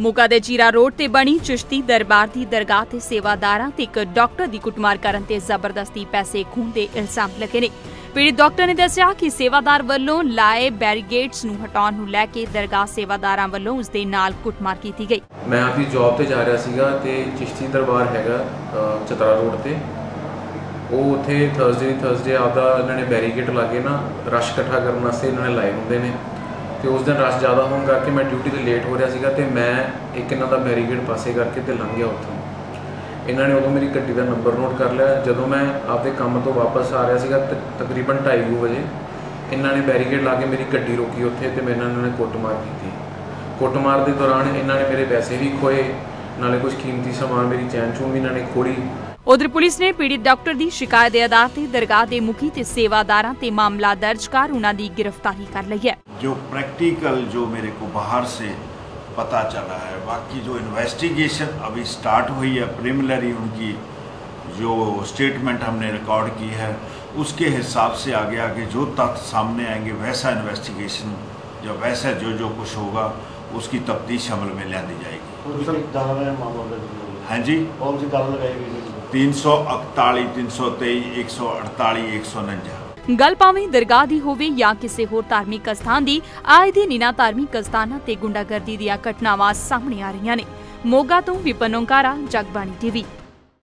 ਮੋਗਾ ਦੇ ਚੀਰਾ ਰੋਡ ਤੇ ਬਣੀ ਚਿਸ਼ਤੀ ਦਰਬਾਰ ਦੀ ਦਰਗਾਹ ਤੇ ਸੇਵਾਦਾਰਾਂ ਤੇ ਇੱਕ ਡਾਕਟਰ ਦੀ ਕੁੱਟਮਾਰ ਕਰਨ ਤੇ ਜ਼ਬਰਦਸਤੀ ਪੈਸੇ ਖੂਨ ਦੇ ਇਲਜ਼ਾਮ ਲੱਗੇ ਨੇ। ਪੀੜਿਤ ਡਾਕਟਰ ਨੇ ਦੱਸਿਆ ਕਿ ਸੇਵਾਦਾਰ ਵੱਲੋਂ ਲਾਏ ਬੈਰੀਗੇਡਸ ਨੂੰ ਹਟਾਉਣ ਨੂੰ ਲੈ ਕੇ ਦਰਗਾਹ ਸੇਵਾਦਾਰਾਂ ਵੱਲੋਂ ਉਸ ਦੇ ਨਾਲ ਕੁੱਟਮਾਰ ਕੀਤੀ ਗਈ। ਮੈਂ ਆਪਣੀ ਜੌਬ ਤੇ ਜਾ ਰਿਹਾ ਸੀਗਾ ਤੇ ਚਿਸ਼ਤੀ ਦਰਬਾਰ ਹੈਗਾ ਚਤਰਾ ਰੋਡ ਤੇ। ਉਹ ਉੱਥੇ ਥਰਸਡੇ ਥਰਸਡੇ ਆਪਦਾ ਇਹਨਾਂ ਨੇ ਬੈਰੀਕੇਡ ਲਾ ਨਾ ਰਸ਼ ਇਕੱਠਾ ਕਰਨ ਵਾਸਤੇ ਇਹਨਾਂ ਨੇ ਲਾਏ ਹੁੰਦੇ ਨੇ। ਤੇ ਉਸ ਦਿਨ ਰਸ਼ ਜ਼ਿਆਦਾ ਹੋਣ ਕਰਕੇ ਮੈਂ ਡਿਊਟੀ ਤੇ ਲੇਟ ਹੋ ਰਿਹਾ ਸੀਗਾ ਤੇ ਮੈਂ ਇੱਕ ਇਹਨਾਂ ਦਾ ਬੈਰੀਕੇਡ ਪਾਸੇ ਕਰਕੇ ਤੇ ਲੰਘ ਗਿਆ ਉੱਥੋਂ। ਇਹਨਾਂ ਨੇ ਉਦੋਂ ਮੇਰੀ ਗੱਡੀ ਦਾ ਨੰਬਰ ਨੋਟ ਕਰ ਲਿਆ। ਜਦੋਂ ਮੈਂ ਆਪਦੇ ਕੰਮ ਤੋਂ ਵਾਪਸ ਆ ਰਿਹਾ ਸੀਗਾ ਤ- ਤਕਰੀਬਨ 2:30 ਵਜੇ, ਇਹਨਾਂ ਨੇ ਬੈਰੀਕੇਡ ਲਾ ਕੇ ਮੇਰੀ ਗੱਡੀ ਰੋਕੀ ਉੱਥੇ ਤੇ ਮੇਰੇ ਨਾਲ ਇਹਨਾਂ ਨੇ ਕੁੱਟਮਾਰ ਕੀਤੀ। ਕੁੱਟਮਾਰ ਦੇ ਦੌਰਾਨ ਇਹਨਾਂ ਨੇ ਮੇਰੇ ਪੈਸੇ ਵੀ ਖੋਏ, ਨਾਲੇ ਕੁਝ ਕੀਮਤੀ ਸਮਾਨ ਮੇਰੀ ਚੈਨ ਚੂਨ ਵੀ ਇਹਨਾਂ ਨੇ ਖੋੜੀ ਉਧਰ ਪੁਲਿਸ ਨੇ ਪੀੜਿਤ ਡਾਕਟਰ ਦੀ ਸ਼ਿਕਾਇਤ ਦੇ ਆਧਾਰ ਤੇ ਦਰਗਾਹ ਦੇ ਮੁਖੀ ਤੇ ਸੇਵਾਦਾਰਾਂ ਤੇ ਮਾਮਲਾ ਦਰਜ ਕਰ ਉਹਨਾਂ ਦੀ ਗ੍ਰਿਫਤਾਰੀ ਕਰ ਲਈ ਹੈ जो प्रैक्टिकल जो मेरे को बाहर से पता चला है बाकी जो इन्वेस्टिगेशन अभी स्टार्ट हुई है प्रिमिलरी उनकी जो स्टेटमेंट हमने रिकॉर्ड की है उसके हिसाब से आगे आगे जो तथ्य सामने आएंगे वैसा इन्वेस्टिगेशन या वैसा जो जो कुछ होगा उसकी तफ्तीश अमल में ला दी जाएगी और सर दावा में मामला दर्ज किया गया। हाँ जी कौन सी दावा लगाई गई 341 323 148 149 ਗੱਲ ਭਾਵੇਂ ਦਰਗਾਹ ਦੀ ਹੋਵੇ ਜਾਂ ਕਿਸੇ ਹੋਰ ਧਾਰਮਿਕ ਸਥਾਨ ਦੀ, ਆਏ ਦਿਨ ਇਨ੍ਹਾਂ ਧਾਰਮਿਕ ਸਥਾਨਾਂ ਤੇ ਗੁੰਡਾਗਰਦੀ ਦੀਆਂ ਘਟਨਾਵਾਂ ਸਾਹਮਣੇ ਆ ਰਹੀਆਂ ਨੇ। ਮੋਗਾ ਤੋਂ ਵਿਪਨ ਓੰਕਾਰਾ, ਜਗਬਾਣੀ ਟੀਵੀ।